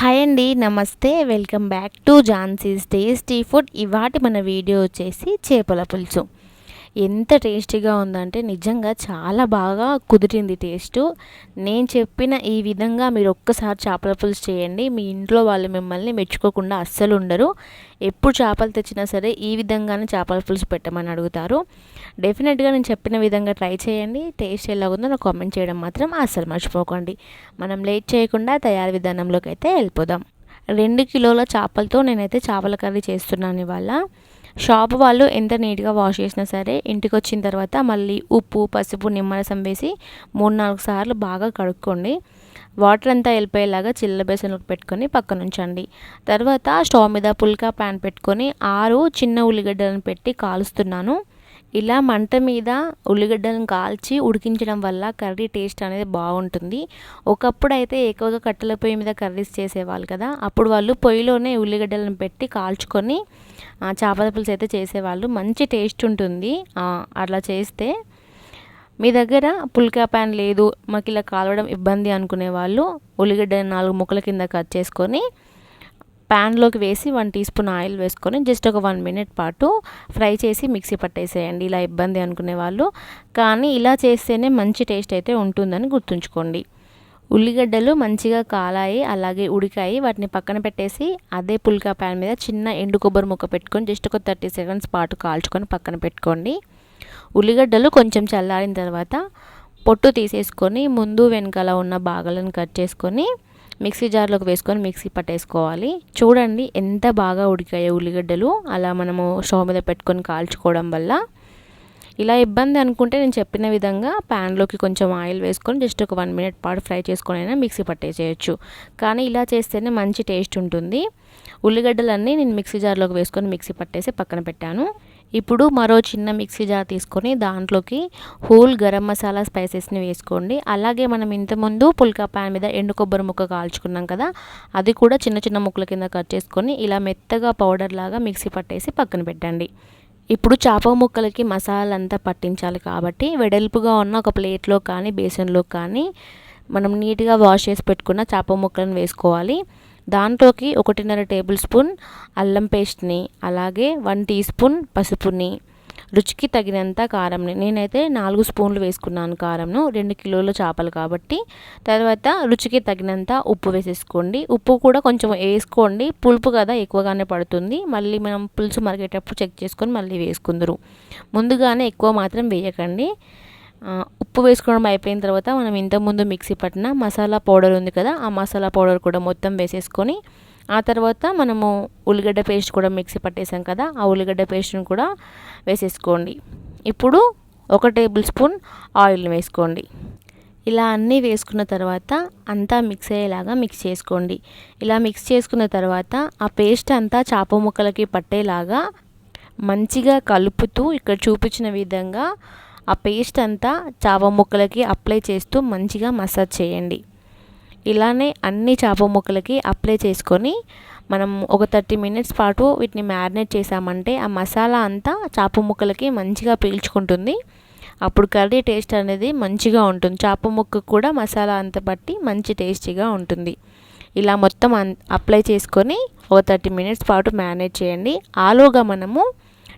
Hi అండి నమస్తే. Welcome back to Jhansi's tasty food ఇవాటి మన వీడియో వచ్చేసి చేపల పులుసు. ఎంత టేస్టీగా ఉందంటే నిజంగా చాలా బాగా కుదిరింది టేస్ట్. నేను చెప్పిన ఈ విధంగా మీరు ఒక్కసారి చేపల పులుసు చేయండి. మీ ఇంట్లో వాళ్ళు మిమ్మల్ని మెచ్చుకోకుండా అస్సలు ఉండరు. ఎప్పుడు చేపలు తెచ్చినా సరే ఈ విధంగానే చేపల పులుసు పెట్టమని అడుగుతారు. డెఫినెట్గా నేను చెప్పిన విధంగా ట్రై చేయండి. టేస్ట్ ఎలా ఉందో నాకు కామెంట్ చేయడం మాత్రం అస్సలు మర్చిపోకండి. మనం లేట్ చేయకుండా తయారీ విధానంలోకి అయితే వెళ్ళిపోదాం. రెండు కిలోల చేపలతో నేనైతే చేపల కర్రీ చేస్తున్నాను ఇవాళ. షాప్ వాళ్ళు ఎంత నీట్గా వాష్ చేసినా సరే ఇంటికి వచ్చిన తర్వాత మళ్ళీ ఉప్పు పసుపు నిమ్మరసం వేసి మూడు నాలుగు సార్లు బాగా కడుక్కోండి. వాటర్ అంతా వెళ్ళిపోయేలాగా చిల్ల బేసన్లకు పెట్టుకొని పక్కన ఉంచండి. తర్వాత స్టవ్ మీద పుల్కా ప్యాన్ పెట్టుకొని ఆరు చిన్న ఉల్లిగడ్డలను పెట్టి కాలుస్తున్నాను. ఇలా మంట మీద ఉల్లిగడ్డలను కాల్చి ఉడికించడం వల్ల కర్రీ టేస్ట్ అనేది బాగుంటుంది. ఒకప్పుడు అయితే ఎక్కువగా కట్టెల పొయ్యి మీద కర్రీస్ చేసేవాళ్ళు కదా అప్పుడు వాళ్ళు పొయ్యిలోనే ఉల్లిగడ్డలను పెట్టి కాల్చుకొని చేపల పులుసు అయితే చేసేవాళ్ళు. మంచి టేస్ట్ ఉంటుంది. అట్లా చేస్తే మీ దగ్గర పుల్కా ప్యాన్ లేదు మాకు ఇలా కాలవడం ఇబ్బంది అనుకునే వాళ్ళు ఉల్లిగడ్డ నాలుగు ముక్కల కింద కట్ చేసుకొని ప్యాన్లోకి వేసి వన్ టీ స్పూన్ ఆయిల్ వేసుకొని జస్ట్ ఒక వన్ మినిట్ పాటు ఫ్రై చేసి మిక్సీ పట్టేసేయండి. ఇలా ఇబ్బంది అనుకునే వాళ్ళు. కానీ ఇలా చేస్తేనే మంచి టేస్ట్ అయితే ఉంటుందని గుర్తుంచుకోండి. ఉల్లిగడ్డలు మంచిగా కాలాయి అలాగే ఉడికాయి వాటిని పక్కన పెట్టేసి అదే పుల్కా ప్యాన్ మీద చిన్న ఎండు కొబ్బరి ముక్క పెట్టుకొని జస్ట్ ఒక థర్టీ సెకండ్స్ పాటు కాల్చుకొని పక్కన పెట్టుకోండి. ఉల్లిగడ్డలు కొంచెం చల్లారిన తర్వాత పొట్టు తీసేసుకొని ముందు వెనకాల ఉన్న భాగాలను కట్ చేసుకొని మిక్సీ జార్లోకి వేసుకొని మిక్సీ పట్టేసుకోవాలి. చూడండి ఎంత బాగా ఉడికాయో ఉల్లిగడ్డలు. అలా మనము స్టవ్ మీద పెట్టుకొని కాల్చుకోవడం వల్ల. ఇలా ఇబ్బంది అనుకుంటే నేను చెప్పిన విధంగా ప్యాన్లోకి కొంచెం ఆయిల్ వేసుకొని జస్ట్ ఒక వన్ మినిట్ పాటు ఫ్రై చేసుకొని అయినా మిక్సీ పట్టేసేయచ్చు. కానీ ఇలా చేస్తేనే మంచి టేస్ట్ ఉంటుంది. ఉల్లిగడ్డలన్నీ నేను మిక్సీ జార్లోకి వేసుకొని మిక్సీ పట్టేసి పక్కన పెట్టాను. ఇప్పుడు మరో చిన్న మిక్సీ జార్ తీసుకొని దాంట్లోకి హోల్ గరం మసాలా స్పైసెస్ని వేసుకోండి. అలాగే మనం ఇంతకుముందు పుల్కా ప్యాన్ మీద ఎండు కొబ్బరి ముక్క కాల్చుకున్నాం కదా అది కూడా చిన్న చిన్న ముక్కల కింద కట్ చేసుకొని ఇలా మెత్తగా పౌడర్ లాగా మిక్సీ పట్టేసి పక్కన పెట్టండి. ఇప్పుడు చేప ముక్కలకి మసాలా అంతా పట్టించాలి కాబట్టి వెడల్పుగా ఉన్న ఒక ప్లేట్లో కానీ బేసన్లో కానీ మనం నీట్గా వాష్ చేసి పెట్టుకున్న చేప ముక్కలను వేసుకోవాలి. దాంట్లోకి ఒకటిన్నర టేబుల్ స్పూన్ అల్లం పేస్ట్ని అలాగే వన్ టీ స్పూన్ పసుపుని రుచికి తగినంత కారంని. నేనైతే నాలుగు స్పూన్లు వేసుకున్నాను కారంను రెండు కిలోల చేపలు కాబట్టి. తర్వాత రుచికి తగినంత ఉప్పు వేసేసుకోండి. ఉప్పు కూడా కొంచెం వేసుకోండి. పులుపు కదా ఎక్కువగానే పడుతుంది. మళ్ళీ మనం పులుసు మరిగేటప్పుడు చెక్ చేసుకొని మళ్ళీ వేసుకుందరు. ముందుగానే ఎక్కువ మాత్రం వేయకండి. ఉప్పు వేసుకోవడం అయిపోయిన తర్వాత మనం ఇంతకుముందు మిక్సీ పట్టిన మసాలా పౌడర్ ఉంది కదా ఆ మసాలా పౌడర్ కూడా మొత్తం వేసేసుకొని ఆ తర్వాత మనము ఉల్లిగడ్డ పేస్ట్ కూడా మిక్సీ పట్టేసాం కదా ఆ ఉల్లిగడ్డ పేస్ట్ని కూడా వేసేసుకోండి. ఇప్పుడు ఒక టేబుల్ స్పూన్ ఆయిల్ వేసుకోండి. ఇలా అన్నీ వేసుకున్న తర్వాత అంతా మిక్స్ అయ్యేలాగా మిక్స్ చేసుకోండి. ఇలా మిక్స్ చేసుకున్న తర్వాత ఆ పేస్ట్ అంతా చేప ముక్కలకి పట్టేలాగా మంచిగా కలుపుతూ ఇక్కడ చూపించిన విధంగా ఆ పేస్ట్ అంతా చాప ముక్కలకి అప్లై చేస్తూ మంచిగా మసాజ్ చేయండి. ఇలానే అన్ని చేప ముక్కలకి అప్లై చేసుకొని మనం ఒక థర్టీ మినిట్స్ పాటు వీటిని మ్యారినేట్ చేసామంటే ఆ మసాలా అంతా చేప ముక్కలకి మంచిగా పీల్చుకుంటుంది. అప్పుడు కర్రీ టేస్ట్ అనేది మంచిగా ఉంటుంది. చేప ముక్క కూడా మసాలా అంత బట్టి మంచి టేస్టీగా ఉంటుంది. ఇలా మొత్తం అప్లై చేసుకొని ఒక థర్టీ మినిట్స్ పాటు మ్యారినేట్ చేయండి. ఆలోగా మనము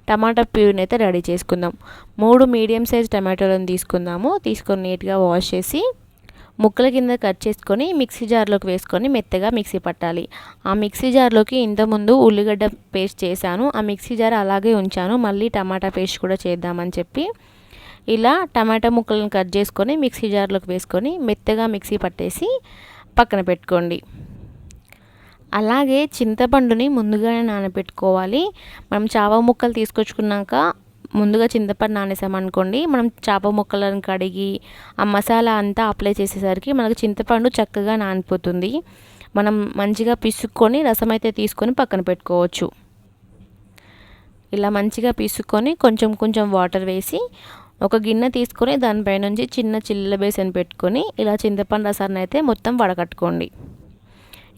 టమాటా ప్యూర్ని అయితే రెడీ చేసుకుందాం. మూడు మీడియం సైజ్ టమాటోలను తీసుకుందాము. తీసుకొని నీట్గా వాష్ చేసి ముక్కల కింద కట్ చేసుకొని మిక్సీ జార్లోకి వేసుకొని మెత్తగా మిక్సీ పట్టాలి. ఆ మిక్సీ జార్లోకి ఇంతకుముందు ఉల్లిగడ్డ పేస్ట్ చేశాను. ఆ మిక్సీ జార్ అలాగే ఉంచాను. మళ్ళీ టమాటా పేస్ట్ కూడా చేద్దామని చెప్పి ఇలా టమాటా ముక్కలను కట్ చేసుకొని మిక్సీ జార్లోకి వేసుకొని మెత్తగా మిక్సీ పట్టేసి పక్కన పెట్టుకోండి. అలాగే చింతపండుని ముందుగానే నానబెట్టుకోవాలి. మనం చావ ముక్కలు తీసుకొచ్చుకున్నాక ముందుగా చింతపండు నానేసామనుకోండి మనం చేప ముక్కలను కడిగి ఆ మసాలా అంతా అప్లై చేసేసరికి మనకు చింతపండు చక్కగా నానిపోతుంది. మనం మంచిగా పిసుక్కొని రసం అయితే తీసుకొని పక్కన పెట్టుకోవచ్చు. ఇలా మంచిగా పిసుక్కొని కొంచెం కొంచెం వాటర్ వేసి ఒక గిన్నె తీసుకొని దానిపై నుంచి చిన్న చిల్ల బేసన్ పెట్టుకొని ఇలా చింతపండు రసాన్ని అయితే మొత్తం వడకట్టుకోండి.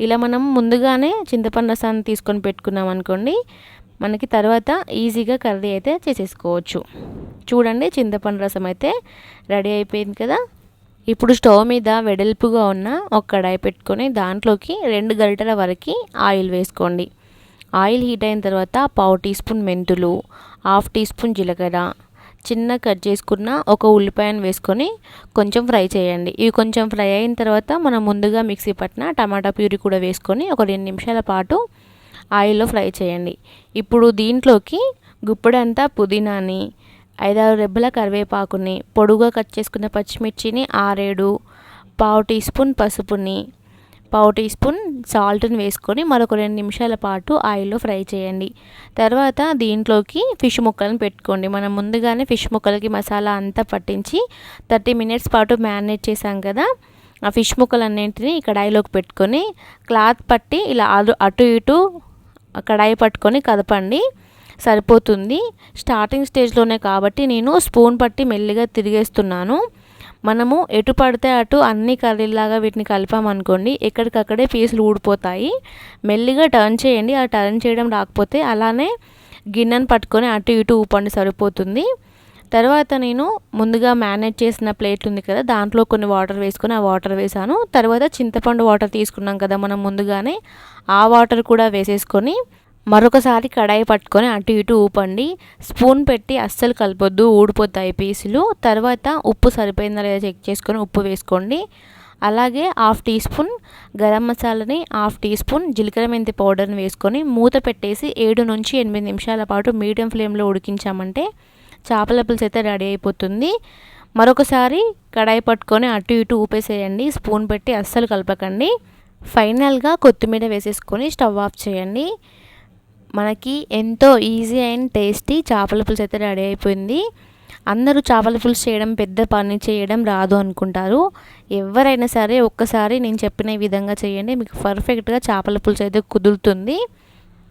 ఇలా మనం ముందుగానే చింతపండు రసాన్ని తీసుకొని పెట్టుకున్నాం అనుకోండి మనకి తర్వాత ఈజీగా కర్రీ అయితే చేసేసుకోవచ్చు. చూడండి చింతపండు రసం అయితే రెడీ అయిపోయింది కదా. ఇప్పుడు స్టవ్ మీద వెడల్పుగా ఉన్న ఒక కడాయి పెట్టుకొని దాంట్లోకి రెండు గరిటెల వరకు ఆయిల్ వేసుకోండి. ఆయిల్ హీట్ అయిన తర్వాత పావు టీ స్పూన్ మెంతులు హాఫ్ టీ స్పూన్ జీలకర్ర చిన్న కట్ చేసుకున్న ఒక ఉల్లిపాయను వేసుకొని కొంచెం ఫ్రై చేయండి. ఇవి కొంచెం ఫ్రై అయిన తర్వాత మనం ముందుగా మిక్సీ పట్టిన టమాటా ప్యూరీ కూడా వేసుకొని ఒక రెండు నిమిషాల పాటు ఆయిల్లో ఫ్రై చేయండి. ఇప్పుడు దీంట్లోకి గుప్పడంతా పుదీనాని ఐదారు రెబ్బల కరివేపాకుని పొడుగా కట్ చేసుకున్న పచ్చిమిర్చిని ఆరేడు పావు టీ స్పూన్ పసుపుని పావు టీ స్పూన్ సాల్ట్ని వేసుకొని మరొక రెండు నిమిషాల పాటు ఆయిల్లో ఫ్రై చేయండి. తర్వాత దీంట్లోకి ఫిష్ ముక్కలను పెట్టుకోండి. మనం ముందుగానే ఫిష్ ముక్కలకి మసాలా అంతా పట్టించి థర్టీ మినిట్స్ పాటు మ్యారినేట్ చేసాం కదా ఆ ఫిష్ ముక్కలన్నింటినీ కడాయిలోకి పెట్టుకొని క్లాత్ పట్టి ఇలా అటు ఇటు కడాయి పట్టుకొని కదపండి. సరిపోతుంది. స్టార్టింగ్ స్టేజ్లోనే కాబట్టి నేను స్పూన్ పట్టి మెల్లిగా తిరిగేస్తున్నాను. మనము ఎటు పడితే అటు అన్ని కర్రీలాగా వీటిని కలిపామనుకోండి ఎక్కడికక్కడే పీసులు ఊడిపోతాయి. మెల్లిగా టర్న్ చేయండి. ఆ టర్న్ చేయడం రాకపోతే అలానే గిన్నెను పట్టుకొని అటు ఇటు ఊపండి సరిపోతుంది. తర్వాత నేను ముందుగా మ్యానేజ్ చేసిన ప్లేట్ ఉంది కదా దాంట్లో కొన్ని వాటర్ వేసుకొని ఆ వాటర్ వేసాను. తర్వాత చింతపండు వాటర్ తీసుకున్నాం కదా మనం ముందుగానే ఆ వాటర్ కూడా వేసేసుకొని మరొకసారి కడాయి పట్టుకొని అటు ఇటు ఊపండి. స్పూన్ పెట్టి అస్సలు కలపొద్దు ఊడిపోతాయి పీసులు. తర్వాత ఉప్పు సరిపోయిందా లేదా చెక్ చేసుకొని ఉప్పు వేసుకోండి. అలాగే హాఫ్ టీ స్పూన్ గరం మసాలాని హాఫ్ టీ స్పూన్ జీలకర్ర మెంతి పౌడర్ని వేసుకొని మూత పెట్టేసి ఏడు నుంచి ఎనిమిది నిమిషాల పాటు మీడియం ఫ్లేమ్లో ఉడికించామంటే చేపల పులుసు అయితే రెడీ అయిపోతుంది. మరొకసారి కడాయి పట్టుకొని అటు ఇటు ఊపేసేయండి. స్పూన్ పెట్టి అస్సలు కలపకండి. ఫైనల్గా కొత్తిమీర వేసేసుకొని స్టవ్ ఆఫ్ చేయండి. మనకి ఎంతో ఈజీ అండ్ టేస్టీ చేపల పులుసు అయితే రెడీ అయిపోయింది. అందరూ చేపల పులుసు చేయడం పెద్ద పని చేయడం రాదు అనుకుంటారు. ఎవరైనా సరే ఒక్కసారి నేను చెప్పిన విధంగా చేయండి. మీకు పర్ఫెక్ట్గా చేపల పులుసు అయితే కుదురుతుంది.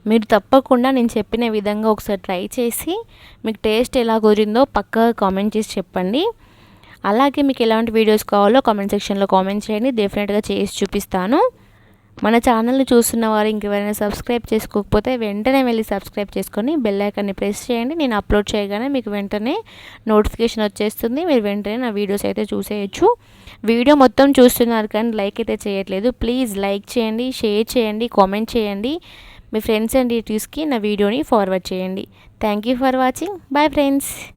మీరు తప్పకుండా నేను చెప్పిన విధంగా ఒకసారి ట్రై చేసి మీకు టేస్ట్ ఎలా కుదిరిందో పక్క కామెంట్ చేసి చెప్పండి. అలాగే మీకు ఎలాంటి వీడియోస్ కావాలో కామెంట్ సెక్షన్లో కామెంట్ చేయండి. డెఫినెట్గా చేసి చూపిస్తాను. మన ఛానల్ని చూస్తున్న వారు ఇంకెవరైనా సబ్స్క్రైబ్ చేసుకోకపోతే వెంటనే వెళ్ళి సబ్స్క్రైబ్ చేసుకొని బెల్ ఐకాన్ని ప్రెస్ చేయండి. నేను అప్లోడ్ చేయగానే మీకు వెంటనే నోటిఫికేషన్ వచ్చేస్తుంది. మీరు వెంటనే నా వీడియోస్ అయితే చూసేయచ్చు. వీడియో మొత్తం చూస్తున్నారు కానీ లైక్ అయితే చేయట్లేదు. ప్లీజ్ లైక్ చేయండి షేర్ చేయండి కామెంట్ చేయండి. మీ ఫ్రెండ్స్ అండ్ రిలేటివ్స్కి నా వీడియోని ఫార్వర్డ్ చేయండి. Thank you for watching. Bye friends.